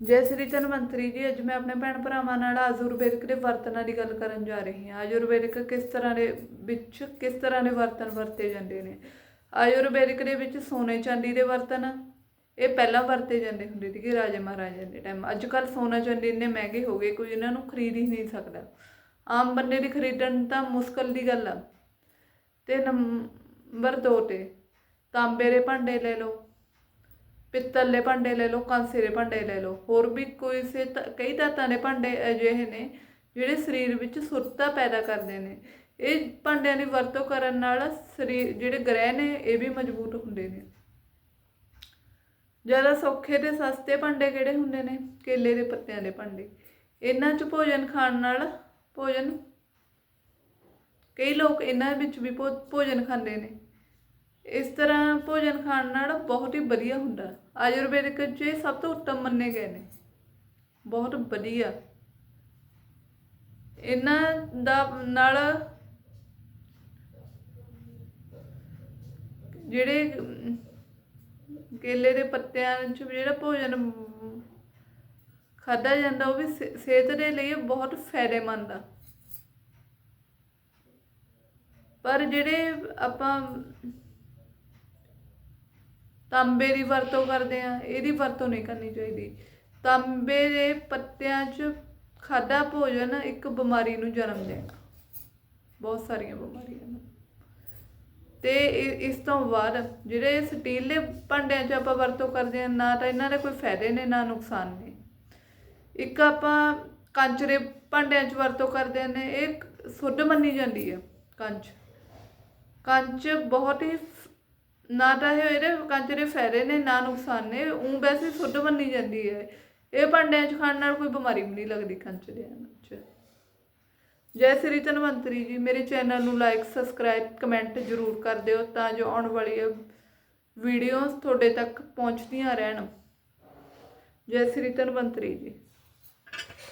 ਜੈ ਸ੍ਰੀ ਧਨਵੰਤਰੀ ਜੀ, ਅੱਜ ਮੈਂ ਆਪਣੇ ਭੈਣ ਭਰਾਵਾਂ ਨਾਲ ਆਯੁਰਵੈਦਿਕ ਦੇ ਵਰਤਨਾਂ ਦੀ ਗੱਲ ਕਰਨ ਜਾ ਰਹੀ ਹਾਂ। ਆਯੁਰਵੈਦਿਕ ਕਿਸ ਤਰ੍ਹਾਂ ਦੇ ਵਿੱਚ, ਕਿਸ ਤਰ੍ਹਾਂ ਦੇ ਵਰਤਨ ਵਰਤੇ ਜਾਂਦੇ ਨੇ? ਆਯੁਰਵੈਦਿਕ ਦੇ ਵਿੱਚ ਸੋਨੇ ਚਾਂਦੀ ਦੇ ਵਰਤਨ, ਇਹ ਪਹਿਲਾਂ ਵਰਤੇ ਜਾਂਦੇ ਹੁੰਦੇ ਸੀਗੇ ਰਾਜੇ ਮਹਾਰਾਜਿਆਂ ਦੇ ਟਾਈਮ ਅੱਜ ਕੱਲ ਸੋਨਾ ਚਾਂਦੀ ਇੰਨੇ ਮਹਿੰਗੇ ਹੋ ਗਏ, ਕੋਈ ਇਹਨਾਂ ਨੂੰ ਖਰੀਦ ਹੀ ਨਹੀਂ ਸਕਦਾ। ਆਮ ਬੰਦੇ ਦੀ ਖਰੀਦਣ ਤਾਂ ਮੁਸ਼ਕਲ ਦੀ ਗੱਲ ਆ। ਤੇ ਨੰਬਰ 2 ਤੇ ਤਾਂਬੇ ਦੇ ਭਾਂਡੇ ਲੈ ਲਓ। ਪਿੱਤਲ ਦੇ ਭਾਂਡੇ ਲੈ ਲਓ ਕਾਂਸੇ ਦੇ ਭਾਂਡੇ ਲੈ ਲਓ। ਹੋਰ ਵੀ ਕੋਈ ਸੇ ਧ- ਕਈ ਧਾਤਾਂ ਦੇ ਭਾਂਡੇ ਅਜਿਹੇ ਨੇ ਜਿਹੜੇ ਸਰੀਰ ਵਿੱਚ ਸੁਰਤਾ ਪੈਦਾ ਕਰਦੇ ਨੇ। ਇਹ ਭਾਂਡਿਆਂ ਦੀ ਵਰਤੋਂ ਕਰਨ ਨਾਲ ਸਰੀਰ ਜਿਹੜੇ ਗ੍ਰਹਿ ਨੇ, ਇਹ ਵੀ ਮਜ਼ਬੂਤ ਹੁੰਦੇ ਨੇ। ਜ਼ਿਆਦਾ ਸੌਖੇ ਤੇ ਸਸਤੇ ਭਾਂਡੇ ਕਿਹੜੇ ਹੁੰਦੇ ਨੇ? ਕੇਲੇ ਦੇ ਪੱਤਿਆਂ ਦੇ ਭਾਂਡੇ। ਇਹਨਾਂ 'ਚ ਭੋਜਨ ਖਾਣ ਨਾਲ ਭੋਜਨ, ਕਈ ਲੋਕ ਇਹਨਾਂ ਵਿੱਚ ਵੀ ਭੋ- ਭੋਜਨ ਖਾਂਦੇ ਨੇ। ਇਸ ਤਰ੍ਹਾਂ ਭੋਜਨ ਖਾਣ ਨਾਲ ਬਹੁਤ ਹੀ ਵਧੀਆ ਹੁੰਦਾ। ਆਯੁਰਵੈਦਿਕ 'ਚ ਇਹ ਸਭ ਤੋਂ ਉੱਤਮ ਮੰਨੇ ਗਏ ਨੇ। ਬਹੁਤ ਵਧੀਆ। ਇਹਨਾਂ ਦਾ ਨਾਲ ਜਿਹੜੇ ਕੇਲੇ ਦੇ ਪੱਤਿਆਂ 'ਚ ਜਿਹੜਾ ਭੋਜਨ ਖਾਦਾ ਜਾਂਦਾ, ਉਹ ਵੀ ਸਿ- ਸਿਹਤ ਦੇ ਲਈ ਬਹੁਤ ਫਾਇਦੇਮੰਦ ਆ। ਪਰ ਜਿਹੜੇ ਆਪਾਂ ਤਾਂਬੇ ਦੀ ਵਰਤੋਂ ਕਰਦੇ ਆ, ਇਹਦੀ ਵਰਤੋਂ ਨਹੀਂ ਕਰਨੀ ਚਾਹੀਦੀ। ਤਾਂਬੇ ਦੇ ਪੱਤਿਆਂ 'ਚ ਖਾਦਾ ਭੋਜਨ ਇੱਕ ਬਿਮਾਰੀ ਨੂੰ ਜਨਮ ਦੇਣਾ। ਬਹੁਤ ਸਾਰੀਆਂ ਬਿਮਾਰੀਆਂ ਨੂੰ। ਤੇ ਇਸ ਤੋਂ ਬਾਅਦ ਜਿਹੜੇ ਸਟੀਲ ਦੇ ਭਾਂਡਿਆਂ 'ਚ ਆਪਾਂ ਵਰਤੋਂ ਕਰਦੇ ਆ, ਨਾ ਤਾਂ ਇਹਨਾਂ ਦੇ ਕੋਈ ਫਾਇਦੇ ਨੇ, ਨਾ ਨੁਕਸਾਨ ਨੇ। ਇੱਕ ਆਪਾਂ ਕੰਚ ਦੇ ਭਾਂਡਿਆਂ 'ਚ ਵਰਤੋਂ ਕਰਦੇ ਨੇ, ਇਹ ਸੁੱਧ ਮੰਨੀ ਜਾਂਦੀ ਹੈ, ਕੰਚ। ਕੰਚ ਬਹੁਤ ਹੀ ਨਾ ਤਾਂ ਇਹ ਇਹਦੇ ਕੰਚਰੇ ਫਾਇਦੇ ਨੇ, ਨਾ ਨੁਕਸਾਨ ਨੇ ਉਹ ਵੈਸੇ ਸੁੱਧ ਮੰਨੀ ਜਾਂਦੀ ਹੈ। ਇਹ ਭਾਂਡਿਆਂ 'ਚ ਖਾਣ ਨਾਲ ਕੋਈ ਬਿਮਾਰੀ ਵੀ ਨਹੀਂ ਲੱਗਦੀ ਕੰਚਰਿਆਂ 'ਚ ਜੈ ਸ੍ਰੀ ਧਨਵੰਤਰੀ ਜੀ, ਮੇਰੇ ਚੈਨਲ ਨੂੰ ਲਾਈਕ ਸਬਸਕ੍ਰਾਈਬ ਕਮੈਂਟ ਜ਼ਰੂਰ ਕਰ ਦਿਓ ਤਾਂ ਜੋ ਆਉਣ ਵਾਲੀ ਵੀਡੀਓਜ਼ ਤੁਹਾਡੇ ਤੱਕ ਪਹੁੰਚਦੀਆਂ ਰਹਿਣ। ਜੈ ਸ੍ਰੀ ਧਨਵੰਤਰੀ ਜੀ।